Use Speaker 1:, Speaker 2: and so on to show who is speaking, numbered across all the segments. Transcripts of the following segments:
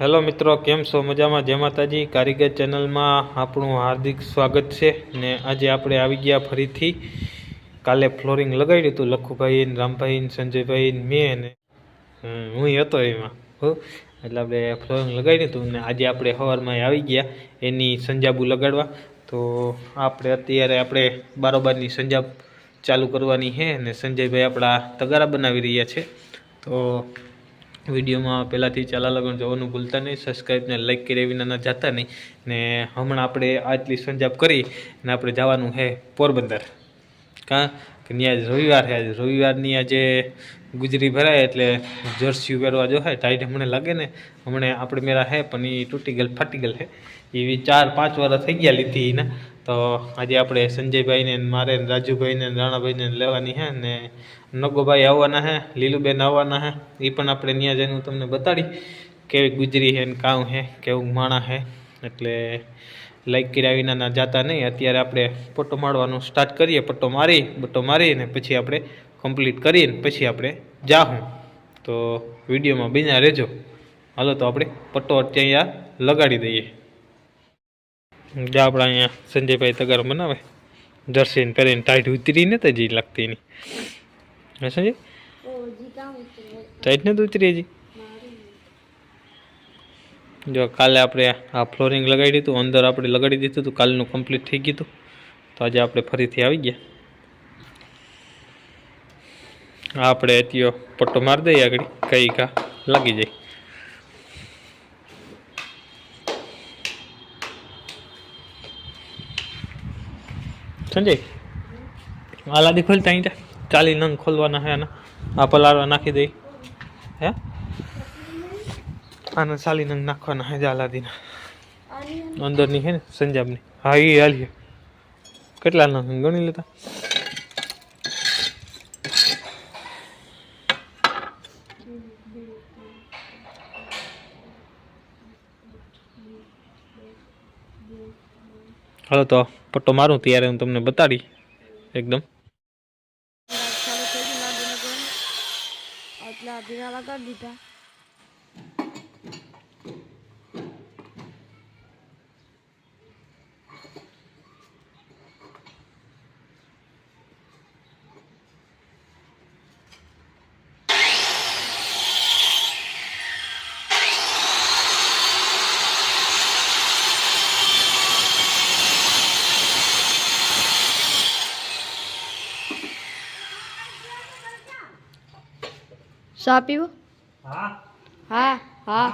Speaker 1: Hello મિત્રો, કેમ છો? મજામાં? જય માતાજી. કારીગર ચેનલમાં આપણું હાર્દિક સ્વાગત છે ને આજે આપણે આવી ગયા ફરીથી. કાલે ફ્લોરિંગ લગાડ્યું હતું લખુભાઈ રામભાઈ સંજયભાઈ મેં ને હું હતો એમાં. હો, એટલે આપણે ફ્લોરિંગ લગાડ્યું હતું ને આજે આપણે સવારમાં આવી ગયા એની સંજાબુ લગાડવા. તો આપણે અત્યારે આપણે બારોબારની સંજાબ ચાલુ કરવાની છે ને સંજયભાઈ આપણા તગારા બનાવી રહ્યા છે. તો વિડીયોમાં પહેલાંથી ચાલા લગન જોવાનું ભૂલતા નહીં સબસ્ક્રાઈબને લાઈક કરી વિના ના જતા નહીં. ને હમણાં આપણે આટલી સંજાપ કરી ને આપણે જવાનું છે પોરબંદર. કાં? કે આજ રવિવાર છે. આજે રવિવારની આજે ગુજરી ભરાય એટલે જર્સી પહેરવા જો હે ટાઈટ હમણાં લાગે ને. હમણાં આપણે મેરા હે, પણ એ તૂટી ગયેલ, ફાટી ગયેલ છે એવી ચાર પાંચ વાર થઈ ગયા લીધી એના તો આજે આપણે સંજયભાઈને મારે રાજુભાઈને રાણાભાઈને લેવાની છે ને નગોભાઈ આવવાના છે લીલુબેન આવવાના છે એ પણ આપણે ત્યાં જઈને હું તમને બતાડી કેવી ગુજરી છે ને કામ છે કેવું માણા છે એટલે લાઈક કર્યા વિના જતા નહીં, અત્યારે આપણે પટ્ટો મારવાનું સ્ટાર્ટ કરીએ, પટ્ટો મારી પટ્ટો મારી અને પછી આપણે કમ્પ્લીટ કરીને પછી આપણે જાહું. તો વિડીયોમાં બીજા રહેજો. હાલો તો આપણે પટ્ટો ત્યાં લગાડી દઈએ. જા આપણા અહીંયા સંજયભાઈ તગાર બનાવે, જર્સીને પહેરીને ટાઈટ ઉતરી ને તો જી લાગતી એની હે સંજય? ટાઈટ નથી ઉતરી હજી? જો કાલે આપણે આ ફ્લોરિંગ લગાડી દીધું, અંદર આપણે લગાડી દીધું હતું, કાલનું કમ્પ્લીટ થઈ ગયું તો આજે આપણે ફરીથી આવી ગયા. આપણે અત્યો પટ્ટો મારી દઈએ આગળ, કઈ કા, લાગી જાય. સંજય આ લાદી ખોલતા અહીં ચાલી નંગ ખોલવાના હે આ પલાળવા નાખી દઈ હે? આને ચાલી નંગ નાખવાના હે લાદીના અંદરની હે ને, સંજાબની. હા, એ હાલી કેટલા નંગ ગણી લેતા? હાલો તો પટ્ટો મારું ત્યારે હું તમને બતાડી એકદમ.
Speaker 2: દીધા. ચા પીવો?
Speaker 1: હા.
Speaker 2: હા હા.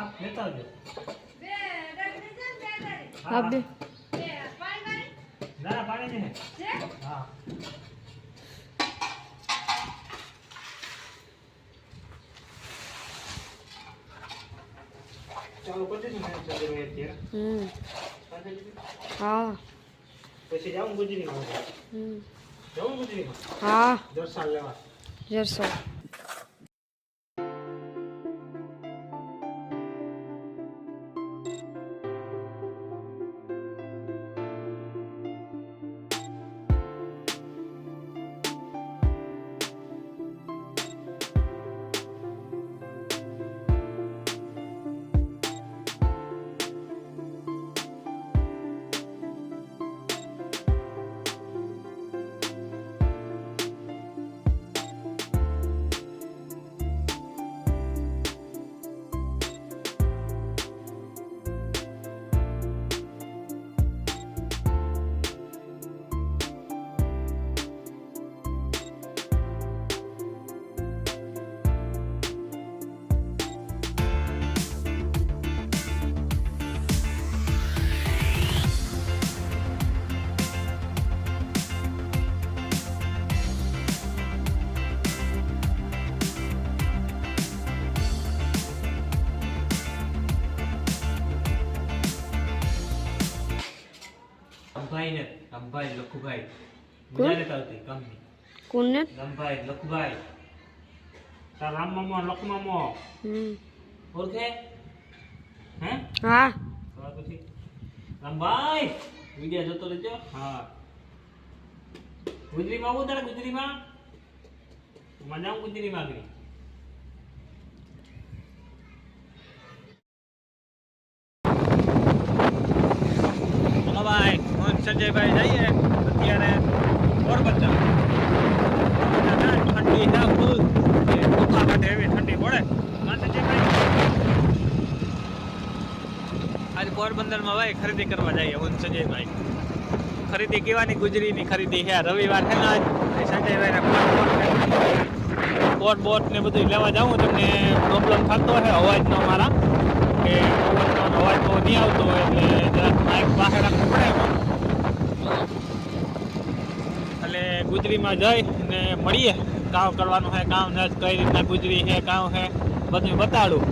Speaker 2: હા બે.
Speaker 1: ના પાણી ને હા. ચાલો કરી દીધું મેં સંજયભાઈ અત્યારે.
Speaker 2: હમ. હા.
Speaker 1: પછી જાઉં ગુજરીમાં.
Speaker 2: હમ.
Speaker 1: જાઉં ગુજરીમાં?
Speaker 2: હા.
Speaker 1: દર્શન લેવા.
Speaker 2: જરસો
Speaker 1: રમભાઈ લખુભાઈ. નથી આવતી કંપની
Speaker 2: કોને
Speaker 1: રમભાઈ લખુભાઈ. તાર રામ મામો લખ મામો
Speaker 2: હમ
Speaker 1: ઓળખે હે?
Speaker 2: હા.
Speaker 1: તો પછી. રામભાઈ વિડિયો જોતો રહેજો. હા. ગુજરીમાં આવું તારા ગુજરીમાં? મજા ગુજરીમાં આગળ. સંજયભાઈ જઈએ, અત્યારે પોરબંદર. ઠંડી છે ફૂલ. એવી ઠંડી પડે. સંજયભાઈ. પોરબંદરમાં ભાઈ ખરીદી કરવા જઈએ હું સંજયભાઈ. ખરીદી કેવાની ગુજરીની ખરીદી છે. રવિવાર છે ને આજ. સંજયભાઈને બોટ ને બધું લેવા જાઉં. તમને પ્રોબ્લેમ થતો છે અવાજનો મારા. કે અવાજ બહુ નહીં આવતો હોય, એટલે માઇક બહાર રાખવું પડે એટલે ગુજરીમાં જઈ ને મળીએ. કામ કરવાનું છે કામ કઈ રીતના ગુજરી છે કામ છે બધું બતાડું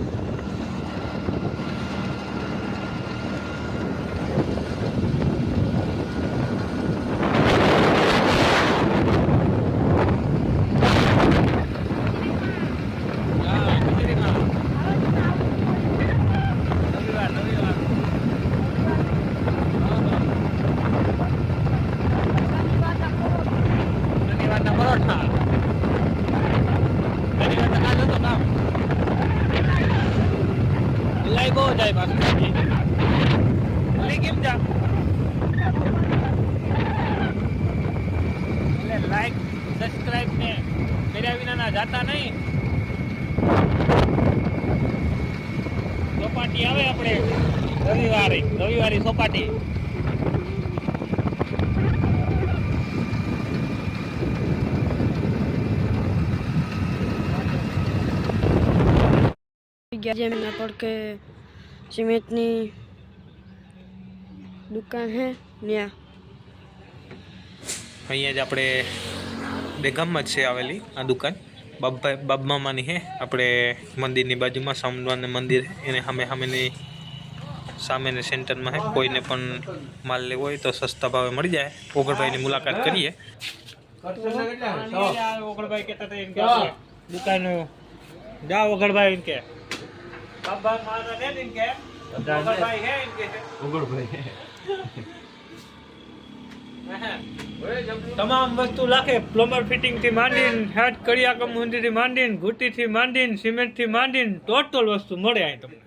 Speaker 1: હા, ગુજરીમાં. રવિવાર રવિવાર શનિવારના પરોઠા શનિવારના કાલ હતો કામ ભલાઈ બહુ જાય. પાછું કેમ જા? એટલે લાઈક સબસ્ક્રાઇબ ને કર્યા વિનાના જાતા નહીં. સોપાટી આવે આપણે. રવિવારે રવિવારે સોપાટી
Speaker 2: ગયા જેમ એના પર કે સિમેન્ટની દુકાન હે ત્યાં
Speaker 1: અહીંયા જ આપણે બેગામમાં જ છે આવેલી આ દુકાન. બાબા બાબમામાની હે. આપણે મંદિરની બાજુમાં સ્વામિનારાયણ મંદિર એને સામે સામેની સામેને સેન્ટરમાં હે. કોઈને પણ માલ લેવો હોય તો સસ્તા ભાવે મળી જાય. ઓગળભાઈની મુલાકાત કરીએ. ઓગળભાઈ કહેતા હતા એમ કે દુકાન. જાઓ ઓગળભાઈ એમ તમામ વસ્તુ લાખે પ્લમ્બર ફિટિંગથી માંડીને હેડ કડિયા કમથી માંડીને ઘૂટી થી માંડીને સિમેન્ટથી માંડીને ટોટલ વસ્તુ મળે અહીં તમને.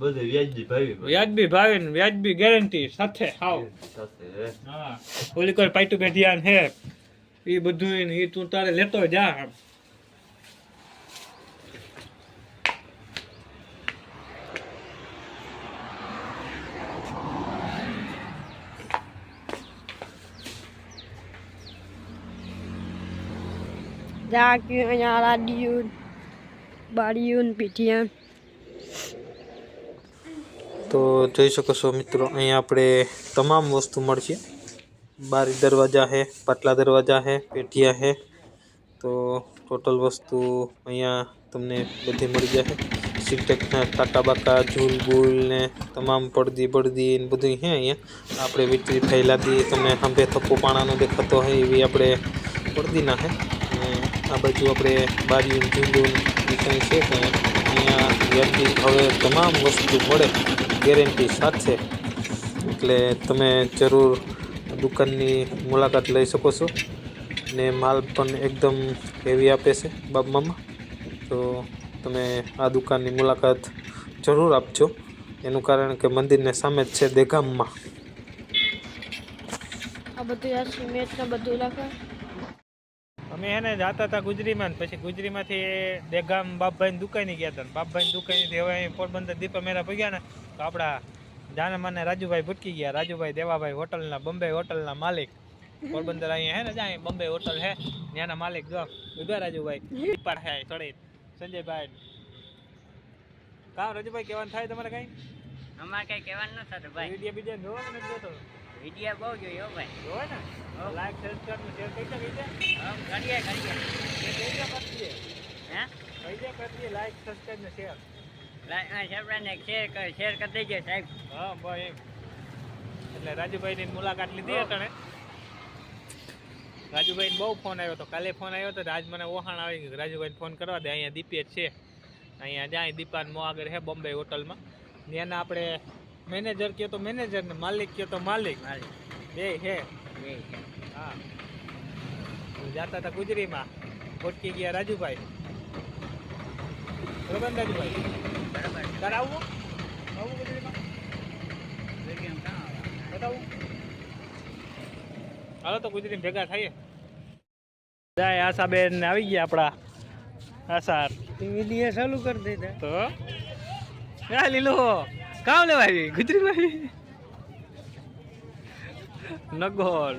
Speaker 3: બધે વ્યાજબી ભાવી
Speaker 1: વ્યાજબી ભાવે ને વ્યાજબી ગેરંટી સાથે હાવ. હા ઓલી કોઈ પાઇટુ બે હે. એ બધું એ તું તારે લેતો જા.
Speaker 2: અહીંયા રાડિયું બાડિયું પીઠિયા
Speaker 1: તો જોઈ શકો છો મિત્રો, અહીંયા આપણે તમામ વસ્તુ મળશે. બારી દરવાજા છે પાટલા દરવાજા છે પેઠિયા છે તો ટોટલ વસ્તુ અહીંયા તમને બધી મળી જશે. સિટેકના ટાટા બાકા ઝૂલ બૂલ ને તમામ પડદી બળદી ને બધું છે અહીંયા. આપણે વિતરી થયેલા બી તમને હંભે થપ્પો પાણાનો દેખાતો હોય એવી આપણે પડદીના છે અને આ બાજુ આપણે બારીયું ઝૂંડું કંઈ છે કે અહીંયા વ્યાજબી હવે તમામ વસ્તુ મળે, ગેરંટી સાથે. એટલે તમે જરૂર દુકાનની મુલાકાત લઈ શકો છો. ને માલ પણ એકદમ હેવી આપે છે બાબમામાં તો તમે આ દુકાનની મુલાકાત જરૂર આપજો. એનું કારણ કે મંદિરને સામે જ છે દેગામમાં.
Speaker 2: આ બધું યાર સિમેન્ટ બધું લખે
Speaker 1: અમે એને જતા હતા ગુજરીમાં પછી ગુજરીમાંથી દેગામ બાપભાઈની દુકાને ગયા હતા ને બાપભાઈની દુકાનેથી હવે પોરબંદર દીપા મેરા પગ્યા ને તો આપણા જાને મને રાજુભાઈ ભટકી ગયા. રાજુભાઈ દેવાભાઈ હોટલના બોમ્બે હોટલના માલિક. પોરબંદર અહીંયા હે ને જાય બોમ્બે હોટલ હે ત્યાંના માલિક જો. ઊભા રાજુભાઈ. હે ચડી સંજયભાઈ. કામ રાજુભાઈ કહેવાનું થાય તમારે કઈ?
Speaker 4: અમારે કઈ કહેવાનું ન થતું ભાઈ.
Speaker 1: વીડિયો બીજા જોવા નથી જોતો
Speaker 4: વીડિયો બહુ જોયો ભાઈ.
Speaker 1: જોવે ને. લાઈક સબસ્ક્રાઇબનું શેર કરી દે
Speaker 4: કરીએ કરીએ.
Speaker 1: દે કરી દે કરી દે
Speaker 4: હે?
Speaker 1: કહી દે કરી દે લાઈક સબસ્ક્રાઇબ ને શેર
Speaker 4: લાઈક ના ને શેર કર શેર કરી દેજે સાહેબ.
Speaker 1: હા ભાઈ એમ. એટલે રાજુભાઈની મુલાકાત લીધી અટણે. રાજુભાઈ બહુ ફોન આવ્યો હતો કાલે ફોન આવ્યો હતો આજ મને ઓહાણ આવી ગયું. રાજુભાઈને ફોન કરવા દે અહીંયા દીપે છે. અહીંયા જાય દીપાન મો આગળ હે બોમ્બે હોટલમાં. ત્યાંના આપણે મેનેજર કહો તો મેનેજર ને માલિક કહો તો માલિક. બે હે. હા. જાતા હતા ગુજરીમાં. ભટકી ગયા રાજુભાઈ. બરોબર રાજુભાઈ? તારે આવવું આવું ગુજરીમાં? બતાવું.
Speaker 5: હાલો તો ગુજરી ભેગા થઈએ. જાય આશાબેન ને આવી ગયા આપણા
Speaker 2: આશા ચાલુ કરી દીધા.
Speaker 5: તો? લીલો કામ લેવા આવી? ગુજરી ભાઈ નગોર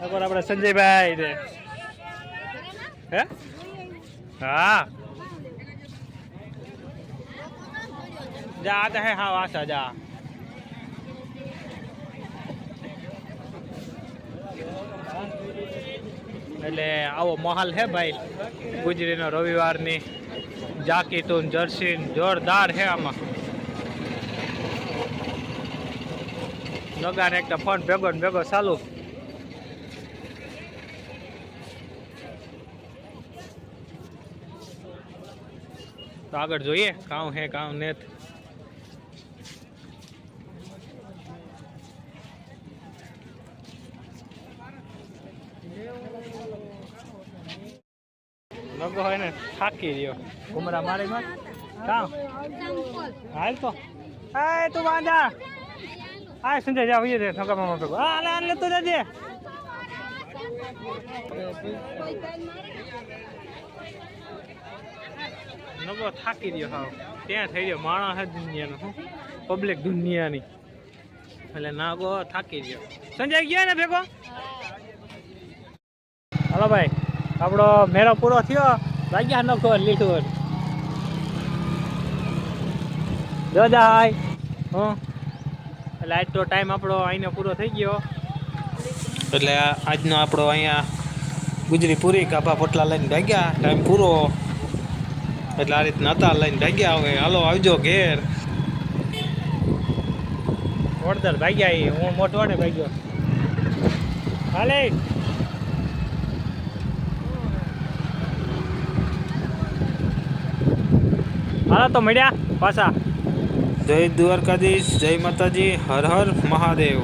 Speaker 5: નગોર આપણે સંજયભાઈ રે હે? હા. જા આતા હે, હા, વાસા, જા. એટલે આવો માહોલ હે ભાઈ. ગુજરીનો રવિવારની જાકીટૂન જર્સીન જોરદાર હે આમાં. નગાને એકદમ ફોન ભેગો ને ભેગો ચાલુ. તો આગળ જોઈએ, કાઉ હે, કાઉ ને નગો હોય ને, થાકી રહ્યો. ઘુમરા મારી માં. કામ? હાલ તો. હાય, તું વાંધા. હાય, સંજય, જા હોઈએ દે નગા મામા ભેગો. હા લે લે, તું જજે. નગો થાકી રહ્યો, હાવ. ત્યાં થઈ ગયો માણસ હે દુનિયાનો શું પબ્લિક દુનિયાની. એટલે નાગો થાકી રહ્યો. સંજય, ગયો ને ભેગો? હાલો, ભાઈ. આપણો મેળો પૂરો થયો. વાગ્યા નખો લીધું દાદા હું. એટલે આજ તો ટાઈમ આપણો અહીંનો પૂરો થઈ ગયો. એટલે આજનો આપણો અહીંયા ગુજરી પૂરી, કાપા પોટલા લઈને ભાગ્યા. ટાઈમ પૂરો. એટલે આ રીતના હતા, લઈને ભાગ્યા હવે. હાલો, આવજો ઘેર. વડદર ભાગ્યા એ. હું મોટવાડે ભાગ્યો. હાલે. હાલો તો મળ્યા પાછા. જય દ્વારકાધીશ જય માતાજી હર હર મહાદેવ.